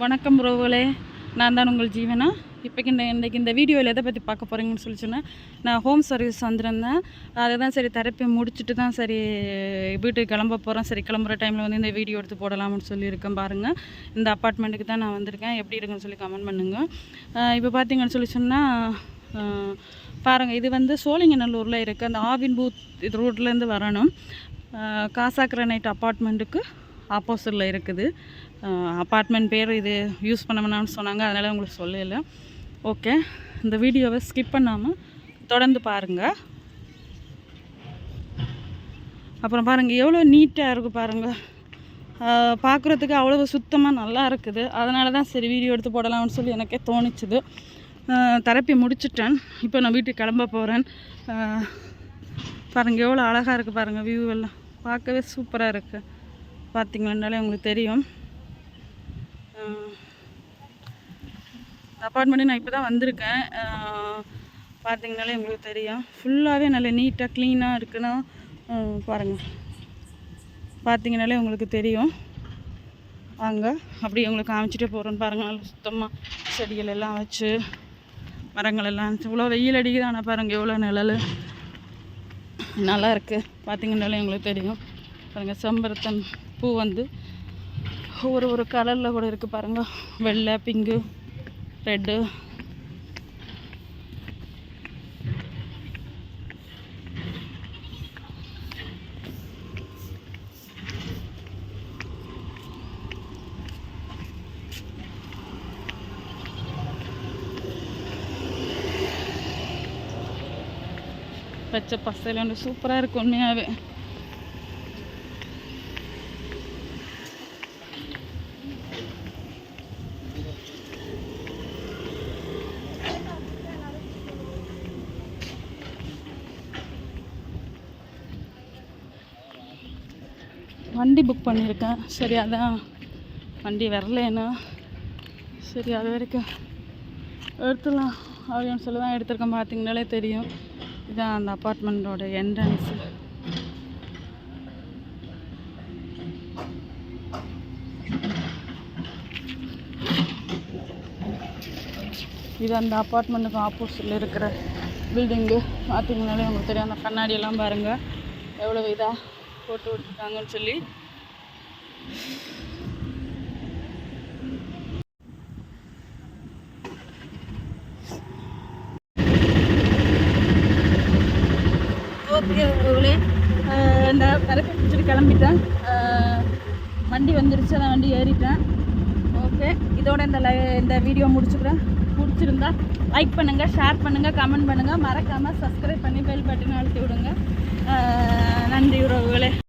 வணக்கம் உறவுகளே. நான் தான் உங்கள் ஜீவனா. இப்போக்கு இந்த இன்றைக்கி இந்த வீடியோவில் எதை பற்றி பார்க்க போகிறீங்கன்னு சொல்லி சொன்னேன். நான் ஹோம் சர்வீஸ் வந்திருந்தேன். அதை தான் சரி தெரப்பி முடிச்சுட்டு தான் சரி வீட்டுக்கு கிளம்ப போகிறேன் சரி கிளம்புற டைமில் வந்து இந்த வீடியோ எடுத்து போடலாம்னு சொல்லியிருக்கேன் பாருங்கள் இந்த அப்பார்ட்மெண்ட்டுக்கு தான் நான் வந்திருக்கேன். எப்படி இருக்குன்னு சொல்லி கமெண்ட் பண்ணுங்கள் இப்போ பார்த்தீங்கன்னு சொல்லி சொன்னால் பாருங்கள் இது வந்து சோழிங்கநல்லூரில் இருக்குது அந்த ஆவின் பூத் இது ரோட்லேருந்து வரணும். காசா கிரனைட் அப்பார்ட்மெண்ட்டுக்கு ஆப்போசிட்டில் இருக்குது. அப்பார்ட்மெண்ட் பேர் இது யூஸ் பண்ண வேணாம்னு சொன்னாங்க அதனால் உங்களுக்கு சொல்லலை. ஓகே இந்த வீடியோவை ஸ்கிப் பண்ணாமல் தொடர்ந்து பாருங்கள் அப்புறம் பாருங்கள் எவ்வளோ நீட்டாக இருக்குது பாருங்கள் பார்க்குறதுக்கு அவ்வளோ சுத்தமாக நல்லா இருக்குது. அதனால தான் சரி வீடியோ எடுத்து போடலாம்னு சொல்லி எனக்கே தோணுச்சுது. தெரப்பி முடிச்சுட்டேன். இப்போ நான் வீட்டுக்கு கிளம்ப போகிறேன் பாருங்கள் எவ்வளோ அழகாக இருக்குது பாருங்கள் வியூ எல்லாம். பார்க்கவே சூப்பராக இருக்குது பார்த்தீங்கன்னாலே உங்களுக்கு தெரியும். அப்பார்ட்மெண்ட்டு நான் இப்போ தான் வந்திருக்கேன் பார்த்தீங்கனாலே உங்களுக்கு தெரியும். ஃபுல்லாகவே நல்ல நீட்டாக க்ளீனாக இருக்குன்னா பாருங்கள் பார்த்தீங்கனாலே உங்களுக்கு தெரியும். வாங்க அப்படி உங்களுக்கு காமிச்சிட்டே போகிறோன்னு பாருங்கள் நல்லா சுத்தமாக செடிகள் எல்லாம் வச்சு மரங்கள் எல்லாம் இவ்வளோ வெயில் அடிக்குது ஆனால் பாருங்கள் எவ்வளோ நிழல். நல்லா இருக்குது பார்த்தீங்கன்னாலே உங்களுக்கு தெரியும். பாருங்கள் செம்பருத்தம். பூ வந்து ஒரு ஒரு கலரில் கூட இருக்குது பாருங்கள் வெள்ளை பிங்கு ரெட்டு பச்சை பசையில் வந்து சூப்பராக இருக்கும் உண்மையாகவே வண்டி புக் பண்ணியிருக்கேன். சரி அதான். வண்டி வரலன்னா. சரி அது வரைக்கும் எடுத்துடலாம். அப்படின்னு சொல்லி தான் எடுத்திருக்கேன். பார்த்தீங்கனாலே தெரியும். இதுதான் அந்த அப்பார்ட்மெண்ட்டோட என்ட்ரன்ஸு இது அந்த அப்பார்ட்மெண்ட்டுக்கு ஆப்போசிட்டில் இருக்கிற பில்டிங்கு பார்த்தீங்கனாலே உங்களுக்கு தெரியும். அந்த கண்ணாடியெல்லாம் பாருங்கள் எவ்வளோ இதாக போட்டு விட்டுருக்காங்கன்னு சொல்லி. ஓகே உங்களே இந்த கரைப்பை பிடிச்சிட்டு கிளம்பிட்டேன். வண்டி வந்துருச்சு நான் வண்டி ஏறிட்டேன். ஓகே இதோட இந்த லை இந்த வீடியோ முடிச்சுக்கிறேன். பிடிச்சிருந்தா லைக் பண்ணுங்கள் ஷேர் பண்ணுங்கள் கமெண்ட் பண்ணுங்கள் மறக்காமல் சப்ஸ்கிரைப் பண்ணி பெல் பட்டன் அழுத்தி விடுங்க. நன்றி உறவுகளே.